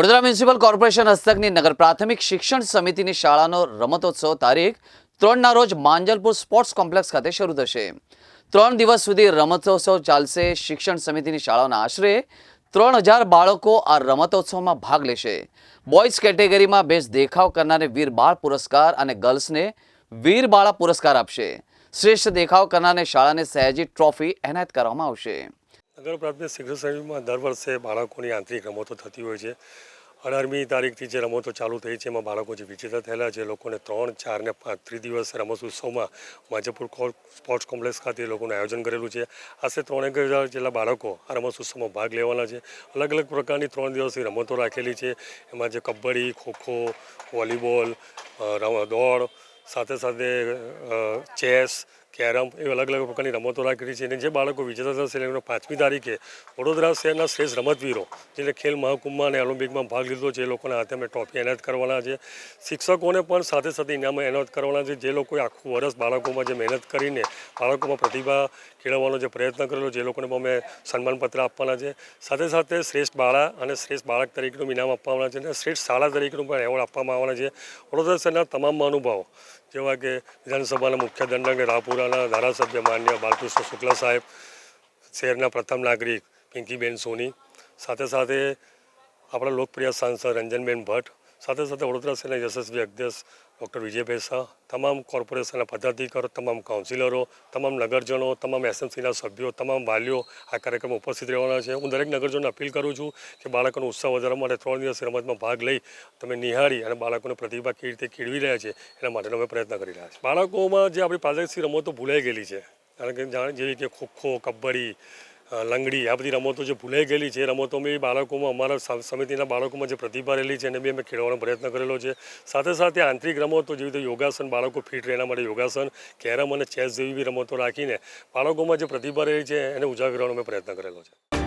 Vadodara municipal corporation હસ્તકની નગર પ્રાથમિક શિક્ષણ સમિતિની શાળાનો રમતોત્સવ તારીખ ત્રણના રોજ માંજલપુર સ્પોર્ટ્સ કોમ્પ્લેક્સ ખાતે શરૂ થશે. ત્રણ દિવસ સુધી રમતોત્સવ ચાલશે. શિક્ષણ સમિતિની શાળાઓના આશરે ત્રણ હજાર બાળકો આ રમતોત્સવમાં ભાગ લેશે. બોયઝ કેટેગરીમાં બેસ્ટ દેખાવ કરનારે વીર બાળ પુરસ્કાર અને ગર્લ્સને વીર બાળા પુરસ્કાર આપશે. શ્રેષ્ઠ દેખાવ કરનારને શાળાને સહેજી ટ્રોફી એનાયત કરવામાં આવશે. નગર પ્રાથમિક શિક્ષણ સમિતિમાં દર વર્ષે બાળકોની આંતરિક રમતો થતી હોય છે. અઢારમી તારીખથી જે રમતો ચાલુ થઈ છે, એમાં બાળકો જે વિજેતા થયેલા છે લોકોને ત્રણ, ચાર ને પાંચ ત્રિદિવસ રમત ઉત્સવમાં માજપુર સ્પોર્ટ્સ કોમ્પ્લેક્સ ખાતે લોકોનું આયોજન કરેલું છે. આશરે ત્રણેક હજાર જેટલા બાળકો આ રમત ઉત્સવમાં ભાગ લેવાના છે. અલગ અલગ પ્રકારની ત્રણ દિવસની રમતો રાખેલી છે. એમાં જે કબડ્ડી, ખોખો, વોલીબોલ દોડ, સાથે સાથે ચેસ કેરમ એવી અલગ અલગ પ્રકારની રમતો રાખેલી છે. અને જે બાળકો વિજેતા થશે એમનો પાંચમી તારીખે વડોદરા શહેરના શ્રેષ્ઠ રમતવીરો, જેને ખેલ મહાકુંભમાં અને ઓલિમ્પિકમાં ભાગ લીધો છે, એ લોકોના હાથે અમે ટ્રોફી એનાયત કરવાના છે. શિક્ષકોને પણ સાથે સાથે ઇનામ એનાયત કરવાના છે. જે લોકોએ આખું વર્ષ બાળકોમાં જે મહેનત કરીને બાળકોમાં પ્રતિભા કેળવવાનો જે પ્રયત્ન કરેલો જે લોકોને પણ અમે સન્માનપત્ર આપવાના છે. સાથે સાથે શ્રેષ્ઠ બાળા અને શ્રેષ્ઠ બાળક તરીકેનું ઇનામ આપવાના છે અને શ્રેષ્ઠ શાળા તરીકેનું પણ એવોર્ડ આપવામાં આવવાના છે. વડોદરા શહેરના તમામ મહાનુભાવો, જેવા કે વિધાનસભાના મુખ્ય દંડક અને રાપુરાના ધારાસભ્ય માન્ય બાલકૃષ્ણ શુક્લા સાહેબ, શહેરના પ્રથમ નાગરિક પિંકીબેન સોની, સાથે સાથે આપણા લોકપ્રિય સાંસદ રંજનબેન ભટ્ટ, સાથે સાથે વડોદરા શહેરના યશસ્વી અધ્યક્ષ ડૉક્ટર વિજયભાઈ શાહ તમામ કોર્પોરેશનના પદાધિકારો તમામ કાઉન્સિલરો, તમામ નગરજનો, તમામ એસએમસીના સભ્યો, તમામ વાલીઓ આ કાર્યક્રમમાં ઉપસ્થિત રહેવાના છે. હું દરેક નગરજનોને અપીલ કરું છું કે બાળકોનો ઉત્સાહ વધારવા માટે ત્રણ દિવસ રમતમાં ભાગ લઈ તમે નિહાળી અને બાળકોને પ્રતિભા કેવી રીતે કેળવી રહ્યા છે એના માટેનો અમે પ્રયત્ન કરી રહ્યા છીએ. બાળકોમાં જે આપણી પ્રાદેશિક રમતો ભૂલાઈ ગયેલી છે. કારણ કે જેવી કે ખોખો, કબડ્ડી લંગડી, આ બધી રમતો જે ભૂલાઈ ગયેલી છે, એ રમતોમાં એ બાળકોમાં, અમારા સમિતિના બાળકોમાં જે પ્રતિભા રહેલી છે, એને બી અમે ખેડવાનો પ્રયત્ન કરેલો છે. સાથે સાથે આંતરિક રમતો, જેવી રીતે યોગાસન, બાળકો ફિટ રહે એના માટે યોગાસન, કેરમ અને ચેસ જેવી બી રમતો રાખીને બાળકોમાં જે પ્રતિભા રહેલી છે, એને ઉજાગરવાનો અમે પ્રયત્ન કરેલો છે.